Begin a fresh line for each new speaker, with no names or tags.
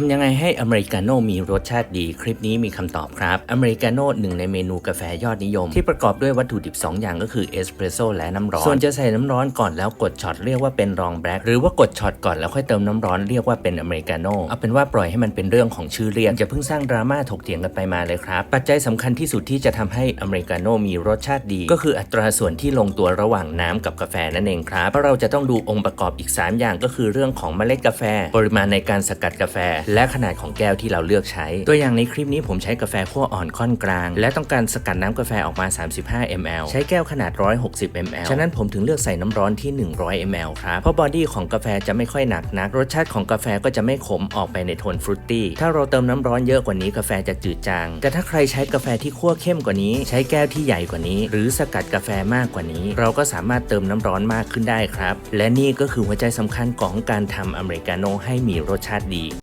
ทำยังไงให้อเมริกาโน่มีรสชาติดี คลิปนี้มีคำตอบครับอเมริกาโน่หนึ่งในเมนูกาแฟยอดนิยม ที่ประกอบด้วยวัตถุดิบ 2 อย่างก็คือเอสเปรสโซ่และน้ำร้อน ส่วนจะใส่น้ำร้อนก่อนแล้วกดช็อตเรียกว่าเป็นรองแบล็คหรือว่ากดช็อตก่อนแล้วค่อยเติมน้ำร้อนเรียกว่าเป็นอเมริกาโน่เอาเป็นว่าปล่อยให้มันเป็นเรื่องของชื่อเรียกอย่าเพิ่งสร้างดราม่าถกเถียงกันไปมาเลยครับ ปัจจัยสำคัญที่สุดที่จะทำให้อเมริกาโน่มีรสชาติดี ก็คืออัตราส่วนที่ลงตัวระหว่างน้ำกับกาแฟนั่นเองครับเพราะเราจะต้องดูองค์ประกอบอีก 3 อย่างก็คือเรื่องของเมล็ดกาแฟ ปริมาณในการสกัดกาแฟและขนาดของแก้วที่เราเลือกใช้ ตัวอย่างในคลิปนี้ผมใช้กาแฟขั้วอ่อนค่อนกลาง และต้องการสกัดน้ำกาแฟออกมา 35 ml ใช้แก้วขนาด 160 ml ฉะนั้นผมถึงเลือกใส่น้ำร้อนที่ 100 ml ครับเพราะบอดี้ของกาแฟจะไม่ค่อยหนักนัก รสชาติของกาแฟก็จะไม่ขมออกไปในโทนฟรุตตี้ถ้าเราเติมน้ำร้อนเยอะกว่านี้กาแฟจะจืดจาง แต่ถ้าใครใช้กาแฟที่คั่วเข้มกว่านี้ ใช้แก้วที่ใหญ่กว่านี้ หรือสกัดกาแฟมากกว่านี้ เราก็สามารถเติมน้ำร้อนมากขึ้นได้ครับ และนี่ก็คือหัวใจสำคัญของการทำอเมริกาโน่ให้มีรสชาติดี